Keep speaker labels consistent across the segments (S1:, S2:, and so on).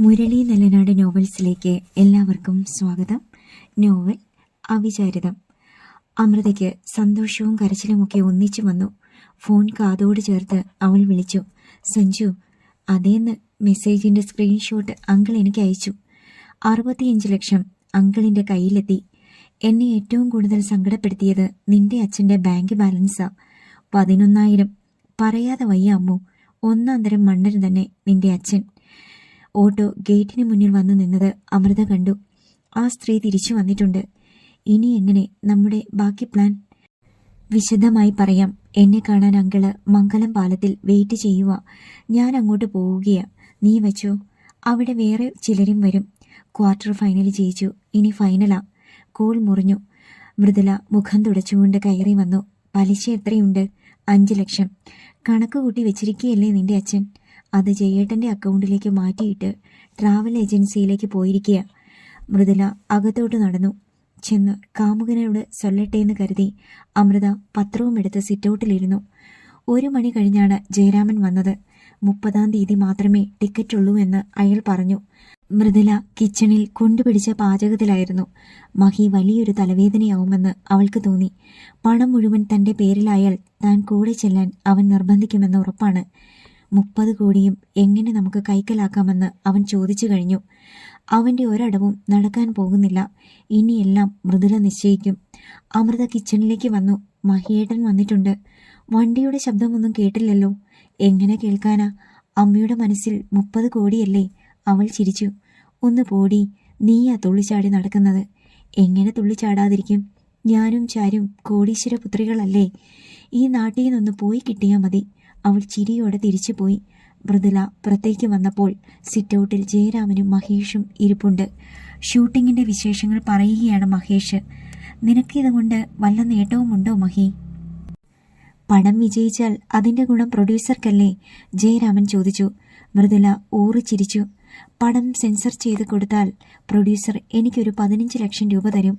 S1: മുരളി നല്ലനാട് നോവൽസിലേക്ക് എല്ലാവർക്കും സ്വാഗതം. നോവൽ അവിചാരിതം. അമൃതയ്ക്ക് സന്തോഷവും കരച്ചിലുമൊക്കെ ഒന്നിച്ചു വന്നു. ഫോൺ കാതോട് ചേർത്ത് അവൾ വിളിച്ചു. സഞ്ജു അതേന്ന് മെസ്സേജിന്റെ സ്ക്രീൻഷോട്ട് അങ്കിൾ എനിക്ക് അയച്ചു. അറുപത്തിയഞ്ച് ലക്ഷം അങ്കിളിന്റെ കയ്യിലെത്തി. എന്നെ ഏറ്റവും കൂടുതൽ സങ്കടപ്പെടുത്തിയത് നിന്റെ അച്ഛന്റെ ബാങ്ക് ബാലൻസാ. പതിനൊന്നായിരം. പറയാതെ വയ്യ അമ്മു. ഒന്നാന്തരം തരം മണ്ണര് തന്നെ നിന്റെ അച്ഛൻ. ഓട്ടോ ഗേറ്റിന് മുന്നിൽ വന്നു നിന്നത് അമൃത കണ്ടു. ആ സ്ത്രീ തിരിച്ചു വന്നിട്ടുണ്ട്. ഇനി എങ്ങനെ നമ്മുടെ ബാക്കി പ്ലാൻ? വിശദമായി പറയാം. എന്നെ കാണാൻ അങ്കിൾ മംഗലം പാലത്തിൽ വെയിറ്റ് ചെയ്യുക ഞാൻ അങ്ങോട്ട് പോവുകയാണ് നീ വെച്ചോ. അവിടെ വേറെ ചിലരും വരും. ക്വാർട്ടർ ഫൈനൽ ജയിച്ചു. ഇനി ഫൈനലാ. കോൾ മുറിഞ്ഞു. മൃദുല മുഖം തുടച്ചുകൊണ്ട് കയറി വന്നു. പലിശ എത്രയുണ്ട്? അഞ്ച് ലക്ഷം. കണക്ക് കൂട്ടി വെച്ചിരിക്കുകയല്ലേ നിന്റെ അച്ഛൻ? അത് ജയേട്ടന്റെ അക്കൗണ്ടിലേക്ക് മാറ്റിയിട്ട് ട്രാവൽ ഏജൻസിയിലേക്ക് പോയിരിക്കുക മൃദുല അകത്തോട്ട് നടന്നു. ചെന്ന് കാമുകനോട് ചൊല്ലട്ടെ എന്ന് കരുതി അമൃത പത്രവും എടുത്ത് സിറ്റൗട്ടിലിരുന്നു. ഒരു മണി കഴിഞ്ഞാണ് ജയരാമൻ വന്നത്. മുപ്പതാം തീയതി മാത്രമേ ടിക്കറ്റ് ഉള്ളൂ എന്ന് അയാൾ പറഞ്ഞു. മൃദുല കിച്ചണിൽ കൊണ്ടുപിടിച്ച പാചകത്തിലായിരുന്നു. മഹി വലിയൊരു തലവേദനയാവുമെന്ന് അവൾക്ക് തോന്നി. പണം മുഴുവൻ തന്റെ പേരിലായാൽ താൻ കൂടെ ചെല്ലാൻ അവൻ നിർബന്ധിക്കുമെന്ന് ഉറപ്പാണ്. മുപ്പത് കോടിയും എങ്ങനെ നമുക്ക് കൈക്കലാക്കാമെന്ന് അവൻ ചോദിച്ചു കഴിഞ്ഞു. അവന്റെ ഒരടവും നടക്കാൻ പോകുന്നില്ല. ഇനിയെല്ലാം മൃദുല നിശ്ചയിക്കും. അമൃത കിച്ചണിലേക്ക് വന്നു. മഹിയേട്ടൻ വന്നിട്ടുണ്ട്. വണ്ടിയുടെ ശബ്ദമൊന്നും കേട്ടില്ലല്ലോ. എങ്ങനെ കേൾക്കാനാ? അമ്മയുടെ മനസ്സിൽ മുപ്പത് കോടിയല്ലേ? അവൾ ചിരിച്ചു. ഒന്ന് പോടി നീയാ തുള്ളിച്ചാടി നടക്കുന്നത്. എങ്ങനെ തുള്ളിച്ചാടാതിരിക്കും? ഞാനും ചാരും കോടീശ്വര പുത്രികളല്ലേ ഈ നാട്ടിൽ നിന്നൊന്ന് പോയി കിട്ടിയാൽ മതി. അവൾ ചിരിയോടെ തിരിച്ചുപോയി. മൃദുല പുറത്തേക്ക് വന്നപ്പോൾ സിറ്റൗട്ടിൽ ജയരാമനും മഹേഷും ഇരിപ്പുണ്ട്. ഷൂട്ടിങ്ങിന്റെ വിശേഷങ്ങൾ പറയുകയാണ് മഹേഷ്. നിനക്കിതുകൊണ്ട് വല്ല നേട്ടവുമുണ്ടോ മഹി? പടം വിജയിച്ചാൽ അതിന്റെ ഗുണം പ്രൊഡ്യൂസർക്കല്ലേ? ജയരാമൻ ചോദിച്ചു. മൃദുല ഊറി ചിരിച്ചു. പടം സെൻസർ ചെയ്ത് കൊടുത്താൽ പ്രൊഡ്യൂസർ എനിക്കൊരു പതിനഞ്ച് ലക്ഷം രൂപ തരും.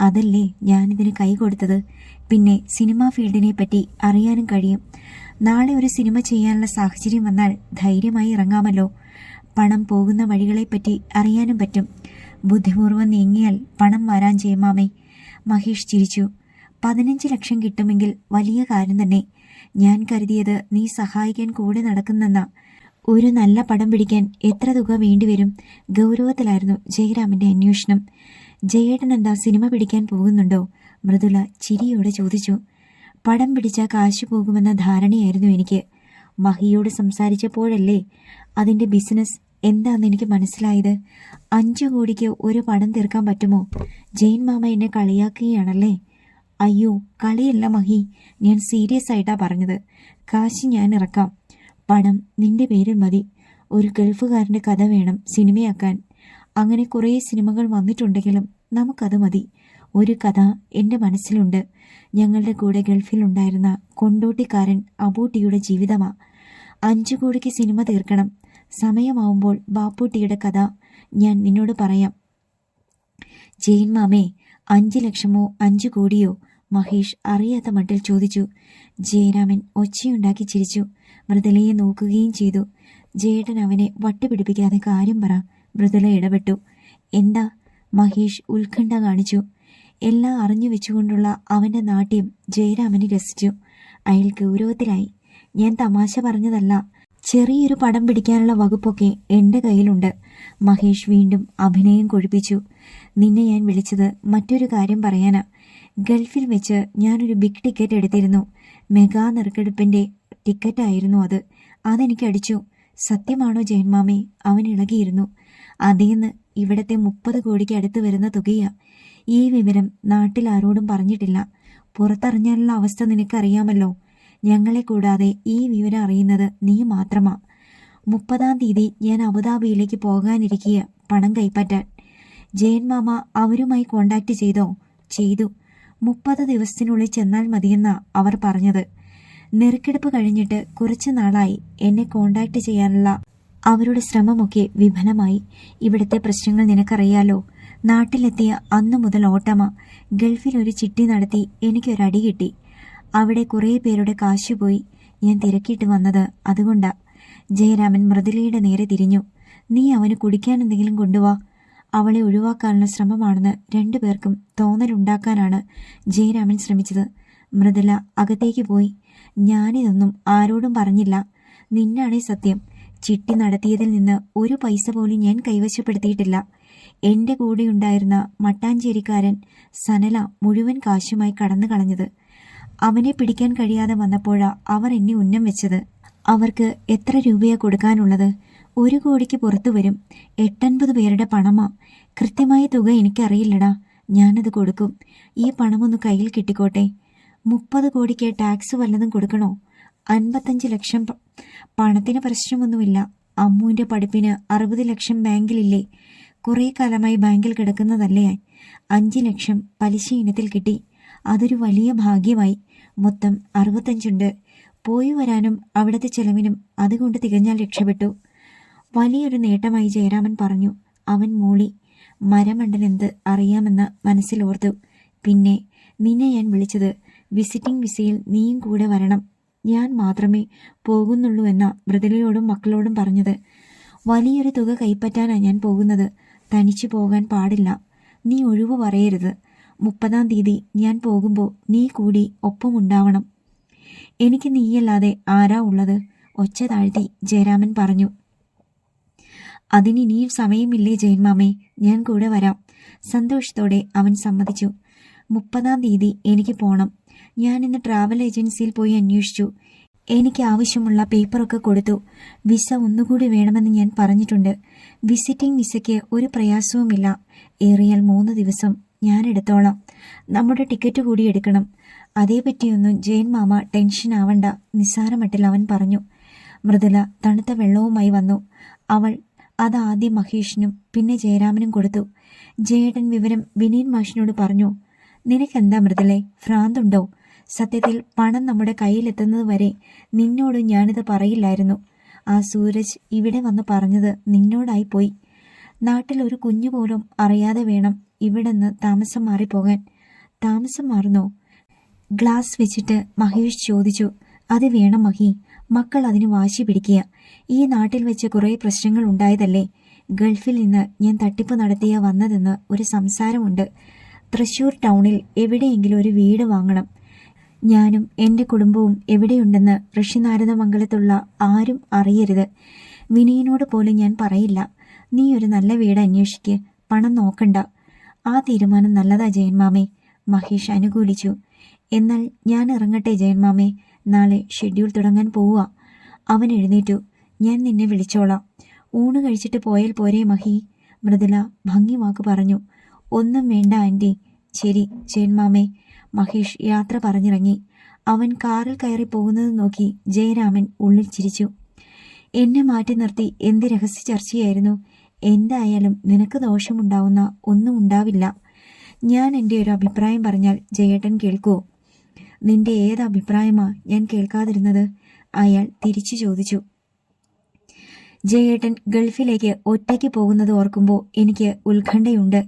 S1: അതല്ലേ ഞാനിതിന് കൈ കൊടുത്തത് പിന്നെ സിനിമാ ഫീൽഡിനെ പറ്റി അറിയാനും കഴിയും. നാളെ ഒരു സിനിമ ചെയ്യാനുള്ള സാഹചര്യം വന്നാൽ ധൈര്യമായി ഇറങ്ങാമല്ലോ. പണം പോകുന്ന വഴികളെപ്പറ്റി അറിയാനും പറ്റും. ബുദ്ധിപൂർവം നീങ്ങിയാൽ പണം വരാൻ ചെയ്യുമാമേ മഹേഷ് ചിരിച്ചു. പതിനഞ്ച് ലക്ഷം കിട്ടുമെങ്കിൽ വലിയ കാര്യം തന്നെ. ഞാൻ കരുതിയത് നീ സഹായിക്കാൻ കൂടെ നടക്കുന്നെന്ന. ഒരു നല്ല പടം പിടിക്കാൻ എത്ര തുക വേണ്ടിവരും ഗൗരവത്തിലായിരുന്നു ജയരാമന്റെ അന്വേഷണം. ജയേട്ടൻ എന്താ സിനിമ പിടിക്കാൻ പോകുന്നുണ്ടോ? മൃദുല ചിരിയോടെ ചോദിച്ചു. പടം പിടിച്ച കാശ് പോകുമെന്ന ധാരണയായിരുന്നു എനിക്ക്. മഹിയോട് സംസാരിച്ചപ്പോഴല്ലേ അതിന്റെ ബിസിനസ് എന്താന്ന് എനിക്ക് മനസ്സിലായത്. അഞ്ചു കോടിക്ക് ഒരു പടം തീർക്കാൻ പറ്റുമോ? ജെയിൻ മാമ എന്നെ കളിയാക്കുകയാണല്ലേ? അയ്യോ കളിയല്ല മഹി. ഞാൻ സീരിയസ് ആയിട്ടാണ് പറഞ്ഞത്. കാശ് ഞാൻ ഇറക്കാം. പണം നിന്റെ പേരിൽ മതി. ഒരു ഗൾഫുകാരന്റെ കഥ വേണം സിനിമയാക്കാൻ. അങ്ങനെ കുറേ സിനിമകൾ വന്നിട്ടുണ്ടെങ്കിലും നമുക്കത് മതി. ഒരു കഥ എന്റെ മനസ്സിലുണ്ട്. ഞങ്ങളുടെ കൂടെ ഗൾഫിലുണ്ടായിരുന്ന കൊണ്ടോട്ടിക്കാരൻ അബൂട്ടിയുടെ ജീവിതമാ. അഞ്ചു കോടിക്ക് സിനിമ തീർക്കണം. സമയമാവുമ്പോൾ ബാപ്പൂട്ടിയുടെ കഥ ഞാൻ നിന്നോട് പറയാം. ജെയിൻ മാമേ അഞ്ചു ലക്ഷമോ അഞ്ചു കോടിയോ? മഹേഷ് അറിയാത്ത മട്ടിൽ ചോദിച്ചു. ജയരാമൻ ഒച്ചയുണ്ടാക്കി ചിരിച്ചു. മൃദുലയെ നോക്കുകയും ചെയ്തു. ജയേട്ടൻ അവനെ വട്ടുപിടിപ്പിക്കാതെ കാര്യം പറ. മൃദുല ഇടപെട്ടു. എന്താ? മഹേഷ് ഉത്കണ്ഠ കാണിച്ചു. എല്ലാം അറിഞ്ഞു വെച്ചുകൊണ്ടുള്ള അവന്റെ നാട്യം ജയരാമന് രസിച്ചു. അയാൾ ഗൗരവത്തിലായി. ഞാൻ തമാശ പറഞ്ഞതല്ല. ചെറിയൊരു പടം പിടിക്കാനുള്ള വകുപ്പൊക്കെ എന്റെ കയ്യിലുണ്ട്. മഹേഷ് വീണ്ടും അഭിനയം കൊഴിപ്പിച്ചു. നിന്നെ ഞാൻ വിളിച്ചത് മറ്റൊരു കാര്യം പറയാനാ. ഗൾഫിൽ വെച്ച് ഞാനൊരു ബിഗ് ടിക്കറ്റ് എടുത്തിരുന്നു. മെഗാ നെറുക്കെടുപ്പിന്റെ ടിക്കറ്റായിരുന്നു അത്. അതെനിക്ക് അടിച്ചു. സത്യമാണോ ജയന്മാമേ അവൻ ഇളകിയിരുന്നു. അതേന്ന് ഇവിടത്തെ മുപ്പത് കോടിക്ക് അടുത്ത് വരുന്ന തുകയാ. ഈ വിവരം നാട്ടിൽ ആരോടും പറഞ്ഞിട്ടില്ല. പുറത്തറിഞ്ഞാലുള്ള അവസ്ഥ നിനക്കറിയാമല്ലോ. ഞങ്ങളെ കൂടാതെ ഈ വിവരം അറിയുന്നത് നീ മാത്രമാ. മുപ്പതാം തീയതി ഞാൻ അബുദാബിയിലേക്ക് പോകാനിരിക്കുക പണം കൈപ്പറ്റാൻ. ജയൻ മാമ അവരുമായി കോണ്ടാക്ട് ചെയ്തോ? ചെയ്തു. മുപ്പത് ദിവസത്തിനുള്ളിൽ ചെന്നാൽ മതിയെന്നാ അവർ പറഞ്ഞത്. നെറുക്കെടുപ്പ് കഴിഞ്ഞിട്ട് കുറച്ച് നാളായി എന്നെ കോണ്ടാക്ട് ചെയ്യാനുള്ള അവരുടെ ശ്രമമൊക്കെ വിഫലമായി. ഇവിടുത്തെ പ്രശ്നങ്ങൾ നിനക്കറിയാലോ? നാട്ടിലെത്തിയ അന്നു മുതൽ ഓട്ടമ ഗൾഫിൽ ഒരു ചിട്ടി നടത്തി എനിക്കൊരടി കിട്ടി. അവിടെ കുറേ പേരുടെ കാശ് പോയി. ഞാൻ തിരക്കിയിട്ട് വന്നത് അതുകൊണ്ടാ. ജയരാമൻ മൃദുലയുടെ നേരെ തിരിഞ്ഞു. നീ അവന് കുടിക്കാൻ എന്തെങ്കിലും കൊണ്ടുവാ. അവളെ ഒഴിവാക്കാനുള്ള ശ്രമമാണെന്ന് രണ്ടുപേർക്കും തോന്നലുണ്ടാക്കാനാണ് ജയരാമൻ ശ്രമിച്ചത്. മൃദുല അകത്തേക്ക് പോയി. ഞാനിതൊന്നും ആരോടും പറഞ്ഞില്ല. നിന്നാണേ സത്യം. ചിട്ടി നടത്തിയതിൽ നിന്ന് ഒരു പൈസ പോലും ഞാൻ കൈവശപ്പെടുത്തിയിട്ടില്ല. എന്റെ കൂടെയുണ്ടായിരുന്ന മട്ടാഞ്ചേരിക്കാരൻ സനല മുഴുവൻ കാശുമായി കടന്നു കളഞ്ഞത്. അവനെ പിടിക്കാൻ കഴിയാതെ വന്നപ്പോഴാ അവർ എന്നെ ഉന്നം വെച്ചത്. അവർക്ക് എത്ര രൂപയാ കൊടുക്കാനുള്ളത്? ഒരു കോടിക്ക് പുറത്തു വരും. എട്ടൻപത് പേരുടെ പണമാ. കൃത്യമായ തുക എനിക്കറിയില്ലടാ. ഞാനത് കൊടുക്കും. ഈ പണമൊന്ന് കയ്യിൽ കിട്ടിക്കോട്ടെ. മുപ്പത് കോടിക്ക് ടാക്സ് വല്ലതും കൊടുക്കണോ? അൻപത്തഞ്ച് ലക്ഷം പണത്തിന് പ്രശ്നമൊന്നുമില്ല. അമ്മുവിന്റെ പഠിപ്പിന് അറുപത് ലക്ഷം ബാങ്കിലില്ലേ? കുറേ കാലമായി ബാങ്കിൽ കിടക്കുന്നതല്ലേ അഞ്ച് ലക്ഷം പലിശ ഇനത്തിൽ കിട്ടി. അതൊരു വലിയ ഭാഗ്യമായി. മൊത്തം അറുപത്തഞ്ചുണ്ട്. പോയി വരാനും അവിടുത്തെ ചെലവിനും അതുകൊണ്ട് തികഞ്ഞാൽ രക്ഷപ്പെട്ടു. വലിയൊരു നേട്ടമായി ജയരാമൻ പറഞ്ഞു. അവൻ മൂളി. മരമണ്ടൻ എന്ത് അറിയാമെന്ന് മനസ്സിലോർത്തു. പിന്നെ നിന്നെ ഞാൻ വിളിച്ചത് വിസിറ്റിംഗ് വിസയിൽ നീയും കൂടെ വരണം. ഞാൻ മാത്രമേ പോകുന്നുള്ളൂ എന്ന മൃദുലയോടും മക്കളോടും പറഞ്ഞത്. വലിയൊരു തുക കൈപ്പറ്റാനാണ് ഞാൻ പോകുന്നത്. തനിച്ചു പോകാൻ പാടില്ല. നീ ഒഴിവ് പറയരുത്. മുപ്പതാം തീയതി ഞാൻ പോകുമ്പോൾ നീ കൂടി ഒപ്പമുണ്ടാവണം എനിക്ക് നീയല്ലാതെ ആരാ ഉള്ളത്? ഒച്ച താഴ്ത്തി ജയരാമൻ പറഞ്ഞു. അതിനിനിയും സമയമില്ലേ ജയന്മാമേ ഞാൻ കൂടെ വരാം. സന്തോഷത്തോടെ അവൻ സമ്മതിച്ചു. മുപ്പതാം തീയതി എനിക്ക് പോണം. ഞാൻ ഇന്ന് ട്രാവൽ ഏജൻസിയിൽ പോയി അന്വേഷിച്ചു. എനിക്ക് ആവശ്യമുള്ള പേപ്പറൊക്കെ കൊടുത്തു. വിസ ഒന്നുകൂടി വേണമെന്ന് ഞാൻ പറഞ്ഞിട്ടുണ്ട്. വിസിറ്റിംഗ് വിസയ്ക്ക് ഒരു പ്രയാസവുമില്ല. ഏറിയാൽ മൂന്ന് ദിവസം ഞാൻ എടുത്തോളാം. നമ്മുടെ ടിക്കറ്റ് കൂടി എടുക്കണം. അതേപറ്റിയൊന്നും ജയൻ മാമ ടെൻഷൻ ആവണ്ട. നിസ്സാരമട്ടിൽ അവൻ പറഞ്ഞു. മൃദുല തണുത്ത വെള്ളവുമായി വന്നു. അവൾ അത് ആദ്യം മഹേഷിനും പിന്നെ ജയരാമനും കൊടുത്തു. ജയേട്ടൻ വിവരം വിനീൻ മാഷിനോട് പറഞ്ഞു. നിനക്കെന്താ മൃദുലെ? ഭ്രാന്തുണ്ടോ? സത്യത്തിൽ പണം നമ്മുടെ കയ്യിലെത്തുന്നത് വരെ നിന്നോട് ഞാനിത് പറയില്ലായിരുന്നു. ആ സൂരജ് ഇവിടെ വന്ന് പറഞ്ഞത് നിന്നോടായി പോയി. നാട്ടിൽ ഒരു കുഞ്ഞു പോലും അറിയാതെ വേണം ഇവിടുന്ന് താമസം മാറിപ്പോകാൻ. താമസം മാറുന്നോ. ഗ്ലാസ് വെച്ചിട്ട് മഹേഷ് ചോദിച്ചു അത് വേണം മഹി മക്കൾ അതിന് വാശി പിടിക്കുക. ഈ നാട്ടിൽ വെച്ച് കുറേ പ്രശ്നങ്ങൾ ഉണ്ടായതല്ലേ? ഗൾഫിൽ നിന്ന് ഞാൻ തട്ടിപ്പ് നടത്തിയ വന്നതെന്ന് ഒരു സംസാരമുണ്ട്. തൃശൂർ ടൗണിൽ എവിടെയെങ്കിലും ഒരു വീട് വാങ്ങണം. ഞാനും എന്റെ കുടുംബവും എവിടെയുണ്ടെന്ന് ഋഷിനാരദമംഗലത്തുള്ള ആരും അറിയരുത്. വിനയനോട് പോലും ഞാൻ പറയില്ല. നീ ഒരു നല്ല വീട് അന്വേഷിക്ക്. പണം നോക്കണ്ട. ആ തീരുമാനം നല്ലതാ ജയന്മാമേ മഹേഷ് അനുകൂലിച്ചു. എന്നാൽ ഞാൻ ഇറങ്ങട്ടെ ജയന്മാമേ നാളെ ഷെഡ്യൂൾ തുടങ്ങാൻ പോവുക. അവൻ എഴുന്നേറ്റു. ഞാൻ നിന്നെ വിളിച്ചോളാം. ഊണ് കഴിച്ചിട്ട് പോയാൽ പോരെ മഹി. മൃദുല ഭംഗി വാക്ക് പറഞ്ഞു. ഒന്നും വേണ്ട ആന്റി ശരി ജയന്മാമേ മഹേഷ് യാത്ര പറഞ്ഞിറങ്ങി. അവൻ കാറിൽ കയറി പോകുന്നത് നോക്കി ജയരാമൻ ഉള്ളിൽ ചിരിച്ചു. എന്നെ മാറ്റി നിർത്തി എന്ത് രഹസ്യ ചർച്ചയായിരുന്നു? എന്തായാലും നിനക്ക് ദോഷമുണ്ടാവുന്ന ഒന്നും ഉണ്ടാവില്ല. ഞാൻ എന്റെ ഒരു അഭിപ്രായം പറഞ്ഞാൽ ജയേട്ടൻ കേൾക്കുമോ നിന്റെ ഏത് അഭിപ്രായമാ ഞാൻ കേൾക്കാതിരുന്നത്? അയാൾ തിരിച്ചു ചോദിച്ചു. ജയേട്ടൻ ഗൾഫിലേക്ക് ഒറ്റയ്ക്ക് പോകുന്നത് ഓർക്കുമ്പോൾ എനിക്ക് ഉത്കണ്ഠയുണ്ട്.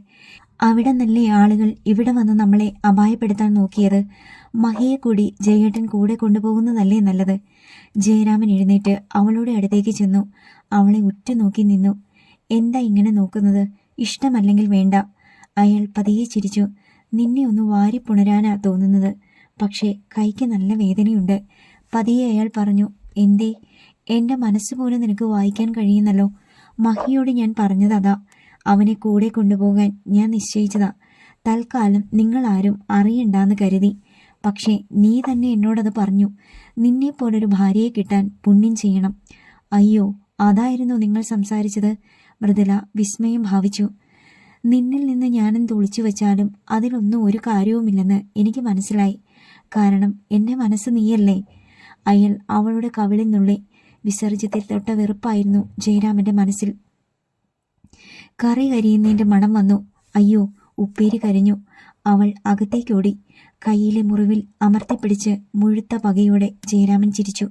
S1: അവിടെ നല്ലേ ആളുകൾ ഇവിടെ വന്ന് നമ്മളെ അപായപ്പെടുത്താൻ നോക്കിയത്? മഹിയെ കൂടി ജയേട്ടൻ കൂടെ കൊണ്ടുപോകുന്നതല്ലേ നല്ലത്. ജയരാമൻ എഴുന്നേറ്റ് അവളുടെ അടുത്തേക്ക് ചെന്നു. അവളെ ഉറ്റുനോക്കി നിന്നു. എന്താ ഇങ്ങനെ നോക്കുന്നത്? ഇഷ്ടമല്ലെങ്കിൽ വേണ്ട. അയാൾ പതിയെ ചിരിച്ചു. നിന്നെ ഒന്ന് വാരിപ്പുണരാനാ തോന്നുന്നത്. പക്ഷേ കൈക്ക് നല്ല വേദനയുണ്ട്. പതിയെ അയാൾ പറഞ്ഞു എന്തേ? എന്റെ മനസ്സ് പോലും നിനക്ക് വായിക്കാൻ കഴിയുന്നല്ലോ. മഹിയോട് ഞാൻ പറഞ്ഞത് അതാ. അവനെ കൂടെ കൊണ്ടുപോകാൻ ഞാൻ നിശ്ചയിച്ചതാ. തൽക്കാലം നിങ്ങൾ ആരും അറിയണ്ടെന്ന് കരുതി. പക്ഷേ നീ തന്നെ എന്നോടത് പറഞ്ഞു. നിന്നെപ്പോലൊരു ഭാര്യയെ കിട്ടാൻ പുണ്യം ചെയ്യണം. അയ്യോ അതായിരുന്നു നിങ്ങൾ സംസാരിച്ചത്? മൃദുല വിസ്മയം ഭാവിച്ചു. നിന്നിൽ നിന്ന് ഞാനെന്ത് ഒളിച്ചു വെച്ചാലും അതിലൊന്നും ഒരു കാര്യവുമില്ലെന്ന് എനിക്ക് മനസ്സിലായി. കാരണം എന്റെ മനസ്സ് നീയല്ലേ? അയാൾ അവളുടെ കവിളിൽ നുള്ളി വിസർജ്യത്തിൽ തൊട്ട വെറുപ്പായിരുന്നു ജയരാമന്റെ മനസ്സിൽ. കറി കരിയുന്നതിന്റെ മണം വന്നു. അയ്യോ ഉപ്പേരി കരിഞ്ഞു. അവൾ അകത്തേക്കോടി. കയ്യിലെ മുറിവിൽ അമർത്തിപ്പിടിച്ച് മുഴുത്ത പകയോടെ ജയരാമൻ ചിരിച്ചു.